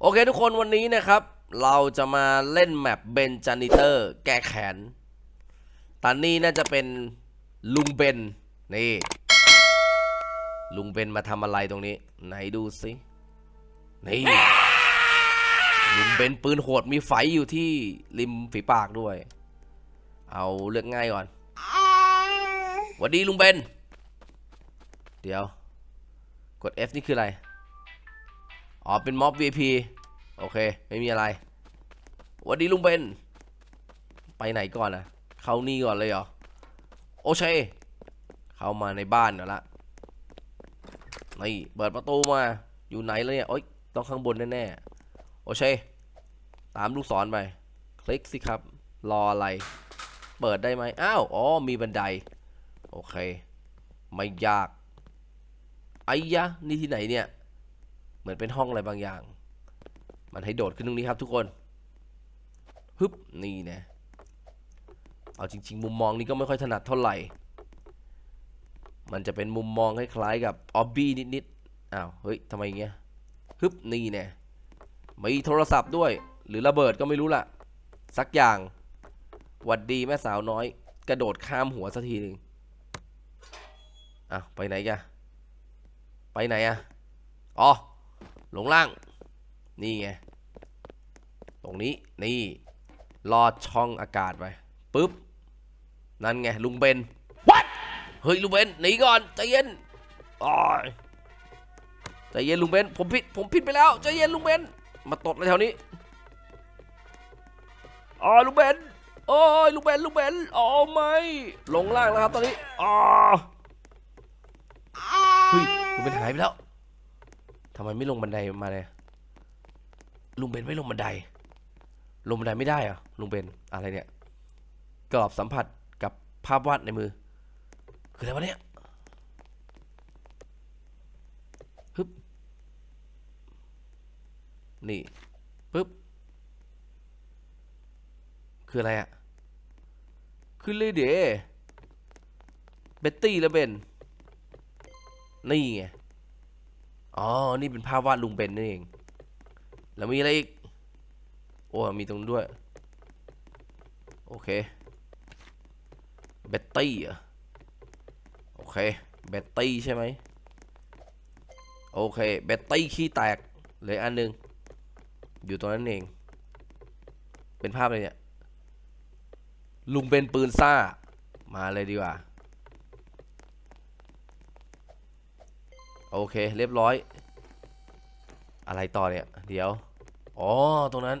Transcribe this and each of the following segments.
โอเคทุกคนวันนี้นะครับ เราจะมาเล่นแมปเบนจานิเตอร์แก้แขนตอนนี้น่าจะเป็นลุงเบน นี่ ลุงเบนมาทำอะไรตรงนี้ ไหนดูสินี่ลุงเบนปืนโหดมีไฟอยู่ที่ริมฝีปากด้วย เอาเลือกง่ายก่อนหวัสดีลุงเบน เดี๋ยว กด F นี่คืออะไร อ๋อ เป็นม็อบ VIP โอเค ไม่มีอะไร วัสดีลุงเบน ไปไหนก่อนอะเข้านี่ก่อนเลยเหรอ โอเค เข้ามาในบ้านแล้วละนี่เปิดประตูมา อยู่ไหนเลยเนี่ย โอ๊ย ต้องข้างบนแน่ๆ โอเค ตามลูกศรไป คลิกสิครับ รออะไร เปิดได้ไหมอ้าว อ๋อ มีบันได โอเค ไม่ยากไอ้ยะ นี่ที่ไหนเนี่ย มือนเป็นห้องอะไรบางอย่าง มันให้โดดขึ้นตรงนี้ครับทุกคนฮึบนี่นะเอาจริง ๆ มุมมองนี้ก็ไม่ค่อยถนัดเท่าไหร่ มันจะเป็นมุมมองคล้ายๆกับออบบี้นิดๆอ้าวเฮ้ยทำไมเงี้ยฮึบนี่แน่มีโทรศัพท์ด้วย หรือระเบิดก็ไม่รู้ละสักอย่างหวัดดีแม่สาวน้อย กระโดดข้ามหัวสักทีหนึ่งอ้าวไปไหนกันไปไหนอะอ๋อ ลงล่าง นี่ไง ตรงนี้ นี่ลอดช่องอากาศไปปึ๊บ นั่นไง ลุงเบน What เฮ้ย ลุงเบน หนีก่อน ใจเย็นอ๋อยใจเย็นลุงเบน ผมผิด ผมผิดไปแล้ว ใจเย็นลุงเบน มาตดอะไรแถวนี้อ๋อลุงเบนโอ้ยลุงเบนลุงเบนอ๋อไม่ลงล่างแล้วครับตอนนี้อ๋อเฮ้ยลุงเบนหายไปแล้ว ทำไมไม่ลงบันไดมาเลยลุงเบนไม่ลงบันได ลงบันไดไม่ได้อะลุงเบนอะไรเนี่ยกรอบสัมผัสกับภาพวาดในมือ คืออะไรวะเนี่ยฮึบนี่ปึ๊บคืออะไรอะคือเลยเดเบตตี้แล้วเบนนี่ไง อ๋อ นี่เป็นภาพวาดลุงเบนนั่นเอง แล้วมีอะไรอีก โอ้ มีตรงด้วย โอเค เบตตี้อะโอเค เบตตี้ใช่ไหม โอเค เบตตี้ขี้แตกเลยอันหนึง อยู่ตรงนั้นเอง เป็นภาพอะไรเนี่ย ลุงเบนปืนซ่า มาเลยดีกว่า โอเค เรียบร้อย อะไรต่อเนี่ย เดี๋ยว อ๋อ ตรงนั้น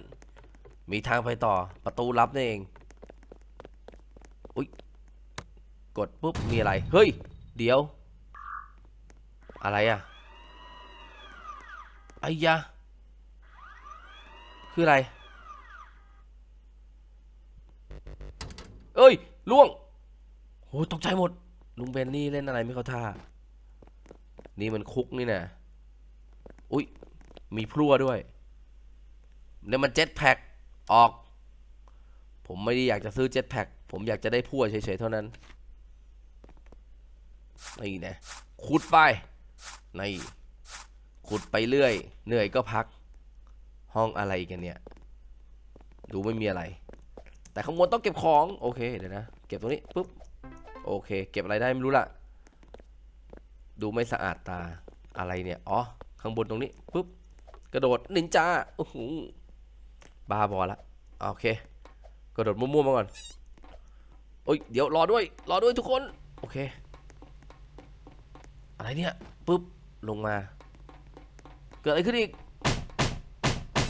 มีทางไปต่อ ประตูลับนี่เอง อุ๊ย กดปุ๊บ มีอะไร เฮ้ย เดี๋ยว อะไรอะไอ้ยะ คืออะไร เอ้ย ล่วงโหตกใจหมด ลุงเบนนี่เล่นอะไรไม่เข้าท่า นี่มันคุกนี่นะอุ๊ยมีพลั่วด้วยเนี่ยมันเจ็ตแพ็กออก ผมไม่ได้อยากจะซื้อเจ็ตแพ็กผมอยากจะได้พลั่วเฉยๆเท่านั้นนี่นะขุดไปนี่ขุดไปเรื่อย เหนื่อยก็พัก ห้องอะไรกันเนี่ย ดูไม่มีอะไร แต่ข้างบนต้องเก็บของ โอเคเดี๋ยวนะ เก็บตรงนี้ปุ๊บ โอเค เก็บอะไรได้ไม่รู้ละ ดูไม่สะอาดตาอะไรเนี่ย อ๋อ ข้างบนตรงนี้ปุ๊บ กระโดดนินจาโอ้โหบาบอละโอเค กระโดดมั่วๆมาก่อนโอ้ยเดี๋ยวรอด้วย รอด้วยทุกคน โอเค อะไรเนี่ยปุ๊บ ลงมา เกิดอะไรขึ้นอีก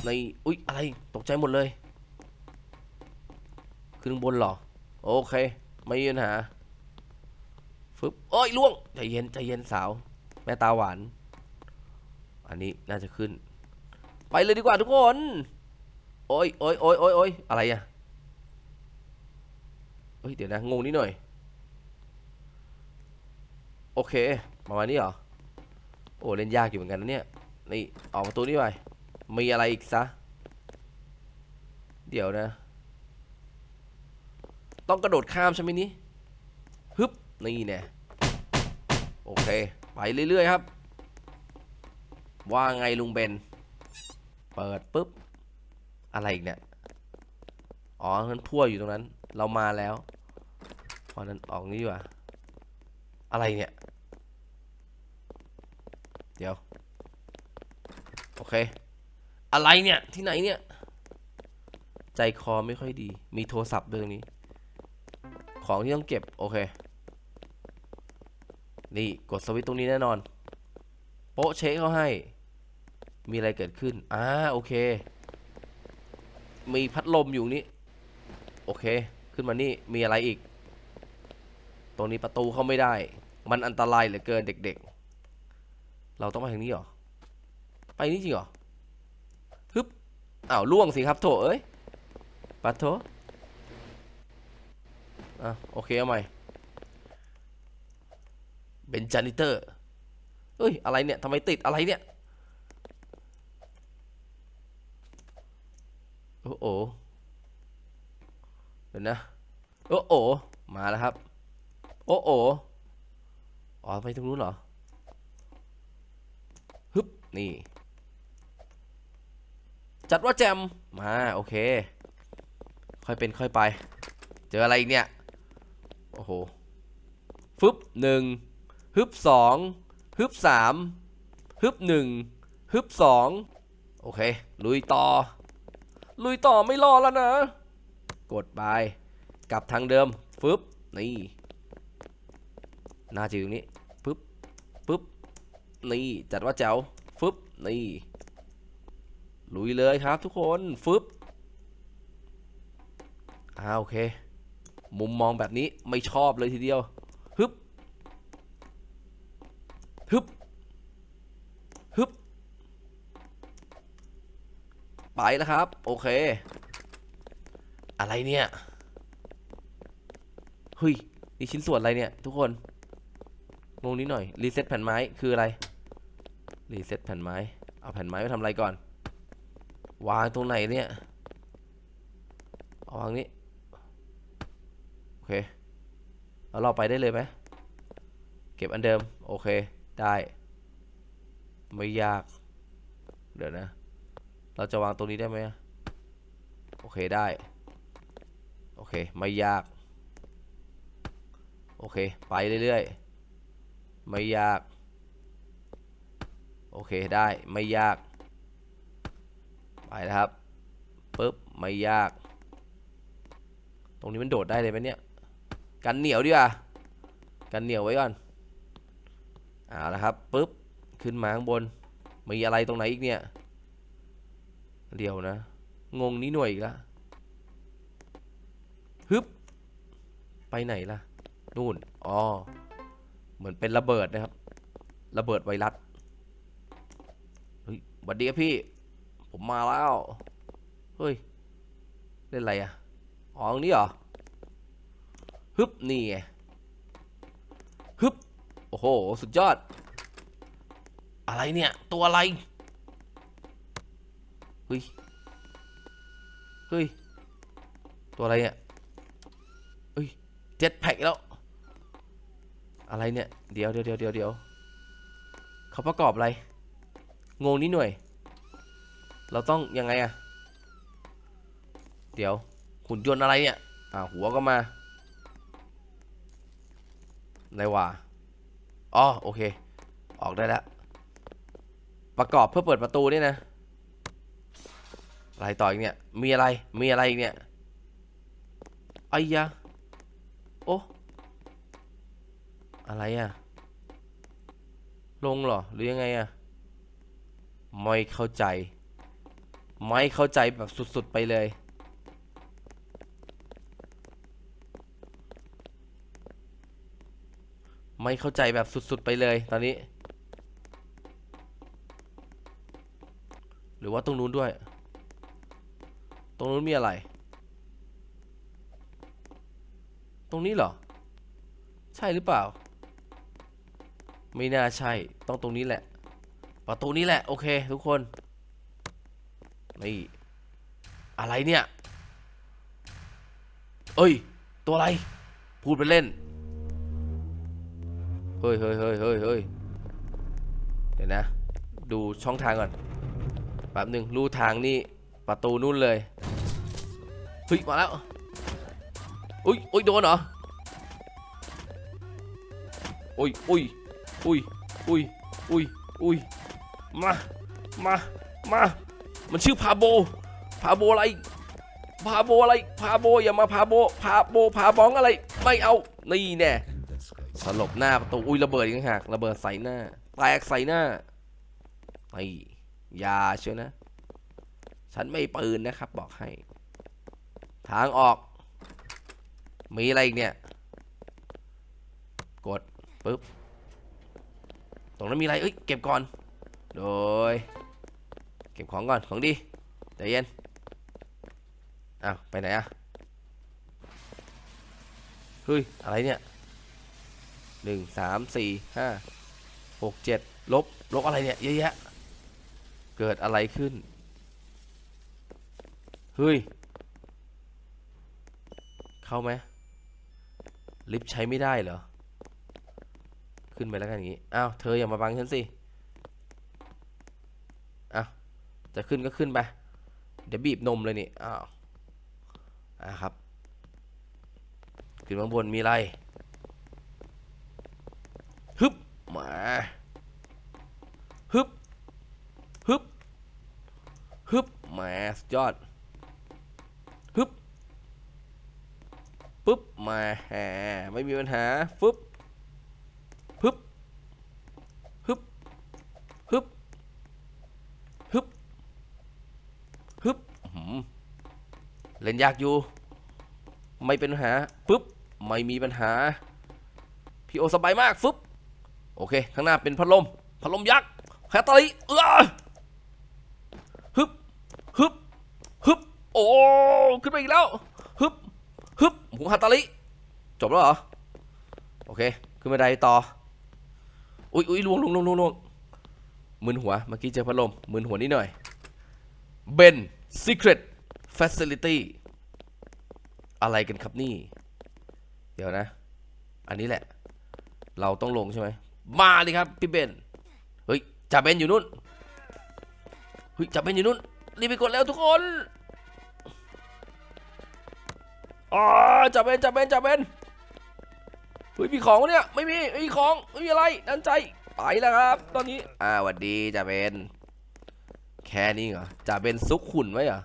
ในอุ๊ยอะไรตกใจหมดเลย ขึ้นบนหรอ โอเค ไม่มีปัญหา ฟึบโอ้ยล่วงใจเย็นใจเย็นสาว แม่ตาหวาน อันนี้น่าจะขึ้น ไปเลยดีกว่าทุกคน โอ้ยโอ้ยโอ้ยโอ้ยโอ้ยอะไรอะเฮ้ยเดี๋ยวนะงงนิดหน่อย โอเคประมาณนี้เหรอ โอ้เล่นยากอยู่เหมือนกันนะเนี่ย นี่ออกประตูนี้ไป มีอะไรอีกซะ เดี๋ยวนะ ต้องกระโดดข้ามใช่ไหมนี่ฮึบ นี่แน่โอเค ไปเรื่อยๆครับ ว่าไงลุงเบน เปิดปุ๊บ อะไรอีกเนี่ย อ๋อนั้นพั่วอยู่ตรงนั้น เรามาแล้วเพราะนั้นออกนี้ว่าอะไรเนี่ย เดี๋ยว โอเค อะไรเนี่ย ที่ไหนเนี่ย ใจคอไม่ค่อยดี มีโทรศัพท์ด้วยตรงนี้ ของที่ต้องเก็บ โอเค นี่กดสวิตช์ตรงนี้แน่นอน โป๊ะเช็คเขาให้ มีอะไรเกิดขึ้น อ่าโอเค มีพัดลมอยู่นี่โอเค ขึ้นมานี่ มีอะไรอีก ตรงนี้ประตูเข้าไม่ได้ มันอันตรายเหลือเกินเด็กๆ เราต้องไปทางนี้เหรอ ไปนี่จริงเหรอฮึบอ้าวล่วงสิครับโถเอ้ยปัดโถอะโอเคเอาใหม่ เบนจานิเตอร์เอ้ย อะไรเนี่ยทำไมติดอะไรเนี่ย โอ้โหเดี๋ยวนะ โอ้โหมาแล้วครับ โอ้โหอ๋อไปตรงนู้นเหรอ ฮึบ นี่ จัดว่าแจม มา โอเค ค่อยเป็นค่อยไป เจออะไรอีกเนี่ย โอ้โห ฟึบหนึ่ง ฮึบสองฮึบสามฮึบหนึ่งฮึบสองโอเค ลุยต่อ ลุยต่อไม่รอแล้วนะ กดไปกลับทางเดิมฟึบนี่น่าจะอยู่ตรงนี้ปึ๊บปึ๊บนี่จัดว่าแจ๋วฟึบนี่ลุยเลยครับทุกคนฟึบอ่าโอเค มุมมองแบบนี้ไม่ชอบเลยทีเดียว ฮึบ ฮึบฮึบไปแล้วครับ โอเค อะไรเนี่ยเฮ้ยนี่ชิ้นส่วนอะไรเนี่ย ทุกคนงงนิดหน่อย รีเซ็ตแผ่นไม้คืออะไร รีเซ็ตแผ่นไม้ เอาแผ่นไม้ไปทำอะไรก่อน วางตรงไหนเนี่ย เอาวางนี้ โอเคแล้วเราไปได้เลยไหม เก็บอันเดิม โอเค ได้ ไม่ยาก เดี๋ยวนะ เราจะวางตรงนี้ได้ไหมโอเคได้ โอเค ไม่ยาก โอเค ไปเรื่อยๆ ไม่ยาก โอเคได้ไม่ยาก ไปแล้วครับปึ๊บไม่ยาก ตรงนี้มันโดดได้เลยไหมเนี่ย กันเหนียวดีกว่า กันเหนียวไว้ก่อน เอาละครับปึ๊บขึ้นมาข้างบน มีอะไรตรงไหนอีกเนี่ยเดี๋ยวนะ งงนี้หน่วยอีกล้วฮึบไปไหนล่ะ นู่นอ๋อเหมือนเป็นระเบิดนะครับ ระเบิดไวรัสเฮ้ยสวัสดีครับพี่ ผมมาแล้ว เฮ้ย เล่นอะไรอะ อ๋อตรงนี้เหรอฮึบนี่ไง โอ้โห สุดยอด อะไรเนี่ย ตัวอะไร เฮ้ย เฮ้ย ตัวอะไรเนี่ยเฮ้ย เจ็ดแพ็กแล้ว อะไรเนี่ย เดี๋ยวเดี๋ยวเดี๋ยวเดี๋ยวเดี๋ยวเขาประกอบอะไร งงนิดหน่วยเราต้องยังไงอะเดี๋ยวหุ่นยนต์อะไรเนี่ย อ่าหัวก็มาอะไรวะ อ๋อโอเค ออกได้แล้ว ประกอบเพื่อเปิดประตูนี่นะ อะไรต่ออีกเนี่ย มีอะไร มีอะไรอีกเนี่ยไอ้ยะ โอ้ อะไรอะลงเหรอ หรือยังไงอะไม่เข้าใจ ไม่เข้าใจแบบสุดๆไปเลย ไม่เข้าใจแบบสุดๆไปเลยตอนนี้ หรือว่าตรงนู้นด้วย ตรงนู้นมีอะไร ตรงนี้เหรอ ใช่หรือเปล่า ไม่น่าใช่ ต้องตรงนี้แหละ ประตูนี้แหละ โอเค ทุกคน นี่ อะไรเนี่ย เอ้ย ตัวอะไร พูดไปเล่น เฮ้ยเฮ้ยเฮ้ยเฮ้ยเฮ้ยเดี๋ยวนะ ดูช่องทางก่อนแป๊บหนึ่งรูทางนี่ประตูนู่นเลยเฮ้ยมาแล้วอุ้ยอุ้ยโดนเหรออุ้ยอุ้ยอุ้ยอุ้ยอุ้ยอุ้ยมามามามันชื่อพาโบพาโบอะไรพาโบอะไรพาโบอย่ามาพาโบพาโบพาบ้องอะไร ไม่เอานี่แน่ สลบหน้าประตู อุ้ยระเบิดอีกต่างหากระเบิดใส่หน้า แตกใส่หน้าไอ้ยาเชียวนะ ฉันไม่ปืนนะครับ บอกให้ ทางออก มีอะไรอีกเนี่ย กดปึ๊บ ตรงนั้นมีอะไร เอ้ย เก็บก่อน โดย เก็บของก่อน ของดีใจเย็นอ้าวไปไหนอะเฮ้ย อะไรเนี่ย หนึ่งสามสี่ห้าหกเจ็ดลบ ลบอะไรเนี่ยเยอะแยะ เกิดอะไรขึ้น เฮ้ย เข้าไหมลิฟต์ใช้ไม่ได้เหรอ ขึ้นไปแล้วกันอย่างงี้ อ้าว เธออย่ามาบังฉันสิ อ้าว จะขึ้นก็ขึ้นไป เดี๋ยวบีบนมเลยนี่ อ้าว อะครับ ขึ้นมาบนมีอะไร ฮึบ มาฮึบฮึบฮึบแหมาสุดยอดฮึบปึ๊บมาแหมไม่มีปัญหาฟึบฮึบฮึบฮึบฮึบฮึบเล่นยากอยู่ ไม่เป็นปัญหาปึ๊บไม่มีปัญหาพี่โอสบายมากฟึบ โอเค ข้างหน้าเป็นพัดลม พัดลมยักษ์แคตตาลีเออฮึบฮึบฮึบโอ้ ขึ้นไปอีกแล้ว ฮึบฮึบหูฮาตตาลิ จบแล้วเหรอ โอเค ขึ้นบันไดต่อ อุ้ยอุ้ยลวงลวงลวงลวงลวงมึนหัว เมื่อกี้เจอพัดลม มึนหัวนิดหน่อย เบน Secret Facility อะไรกันครับนี่ เดี๋ยวนะ อันนี้แหละ เราต้องลงใช่ไหม มาเลยครับพี่เบนเฮ้ยจ่าเบนอยู่นู่นเฮ้ยจ่าเบนอยู่นู่นรีบไปกดแล้วทุกคนอ๋อจับเป็นจับเป็นจับเป็นเฮ้ยมีของเนี่ยไม่มีไม่มีของไม่มีอะไรดันใจไปแล้วครับ ตอนนี้อ่าหวัดดีจับเป็นแค่นี้เหรอจับเป็นซุกขุนไว้เหรอ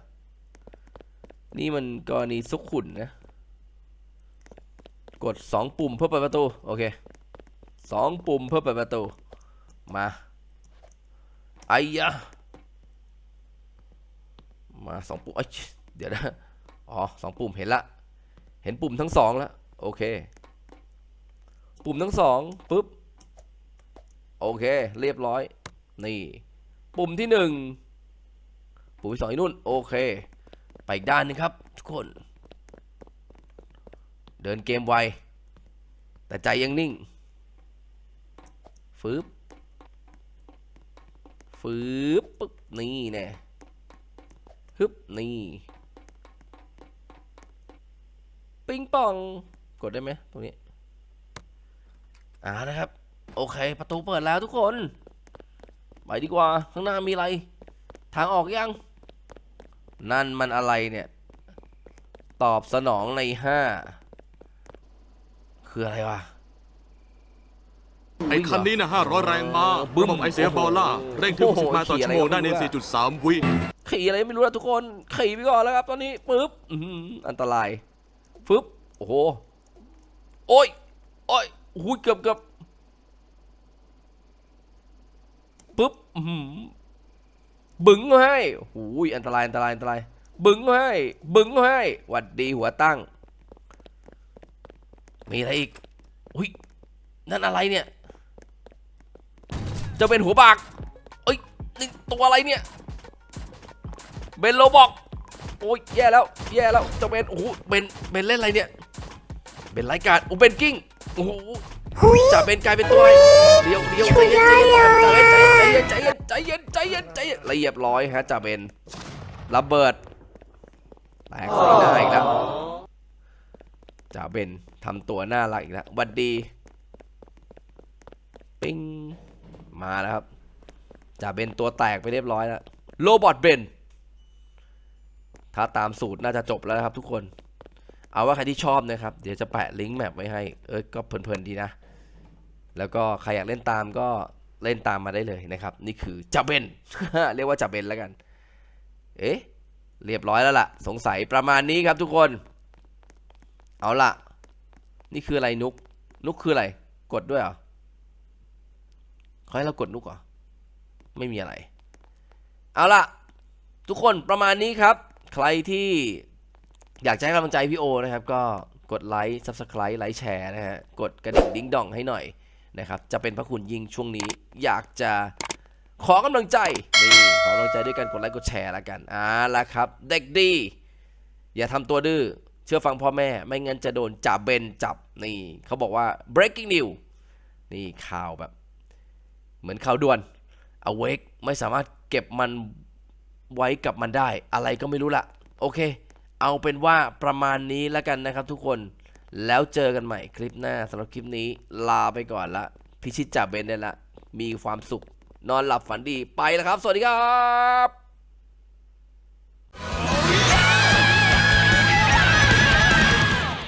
นี่มันกรณีซุกขุนนะกดสองปุ่มเพื่อเปิดประตู โอเค สองปุ่มเพื่อเปิดประตู มาไอ้ยะมาสองปุ่มเอ้ยเดี๋ยวนะ อ๋อสองปุ่มเห็นละ เห็นปุ่มทั้งสองแล้ว โอเค ปุ่มทั้งสองปุ๊บ โอเค เรียบร้อย นี่ ปุ่มที่หนึ่งปุ่มที่สองที่นู่น โอเค ไปอีกด้านนึงครับ ทุกคน เดินเกมไว แต่ใจยังนิ่ง ฟืบฟืบปึ๊บนี่แน่ฮึบนี่ปิงปองกดได้ไหมตรงนี้อ่านะครับ โอเค ประตูเปิดแล้วทุกคน ไปดีกว่าข้างหน้ามีอะไร ทางออกยัง นั่นมันอะไรเนี่ย ตอบสนองในห้าคืออะไรวะ ไอ้คันนี้นะ500 แรงม้าบึ้มระบบไอเสียบอลล่าเร่งถึงโอ้โห60ไมล์ต่อขี่ชั่อะไรวโมงได้ในก็ไม่รู้อะ4.3 วิขี่อะไรไม่รู้นะทุกคนขี่ไปก่อนแล้วครับ ตอนนี้ปึ๊บอื้อหืออันตรายฟึบโอ้โหโอ้ยโอ้ยโอ้ยเกือบเกือบปึ๊บอื้อหือบึ้งเขาให้โอ้ยอันตรายอันตรายอันตราย บึ้งเขาให้บึ้งเขาให้หวัดดีหัวตั้ง มีอะไรอีกอุ้ยนั่นอะไรเนี่ย จะเป็นหัวบากเอ้ยตัวอะไรเนี่ยเป็นโลบอก โอ้ยแย่แล้ว แย่แล้วจะเป็นโอ้โหเบนเป็นเล่นอะไรเนี่ยเป็นไร้การโอ้เป็นกิ้ง โอ้โหจะเป็นกลายเป็นตัวอะไรเดียวเดียวใจเย็นใจเย็นใจเย็นใจเย็นใจเย็นใจเย็นละเอียบร้อยฮะจะเป็นระเบิดแตกใส่ได้อีกแล้วจะเป็นทำตัวน่ารักอีกแล้ววัดดี มาแล้วครับจ่าเบนตัวแตกไปเรียบร้อยแล้วโรบอทเบนถ้าตามสูตรน่าจะจบแล้วนะครับทุกคน เอาว่าใครที่ชอบนะครับ เดี๋ยวจะแปะลิงก์แมปไว้ให้ เอ้ยก็เพลินๆดีนะ แล้วก็ใครอยากเล่นตามก็เล่นตามมาได้เลยนะครับ นี่คือจับเบน เรียกว่าจับเบนแล้วกัน เอ๊ะ เรียบร้อยแล้วล่ะ สงสัยประมาณนี้ครับทุกคน เอาล่ะ นี่คืออะไรนุก นุกคืออะไร กดด้วยเหรอ เขาให้เรากดนุกเหรอ ไม่มีอะไร เอาล่ะ ทุกคนประมาณนี้ครับ ใครที่อยากจะให้กำลังใจพี่โอนะครับ ก็กดไลค์ subscribe ไลค์แชร์นะฮะ กดกระดิ่งดิ้งดองให้หน่อยนะครับ จะเป็นพระคุณยิ่งช่วงนี้ อยากจะขอกำลังใจ นี่ ขอกำลังใจด้วยกันกดไลค์กดแชร์แล้วกันอ่าละครับ เด็กดี อย่าทำตัวดื้อเชื่อฟังพ่อแม่ไม่งั้นจะโดนจับเบนจับนี่เขาบอกว่า breaking news นี่ข่าวแบบ เหมือนข่าวด่วนเอาเวกไม่สามารถเก็บมันไว้กับมันได้ อะไรก็ไม่รู้ละโอเค เอาเป็นว่าประมาณนี้แล้วกันนะครับทุกคนแล้วเจอกันใหม่คลิปหน้าสำหรับคลิปนี้ลาไปก่อนละพิชิตจับเบนได้ละมีความสุข นอนหลับฝันดีไปแล้วครับ สวัสดีครับ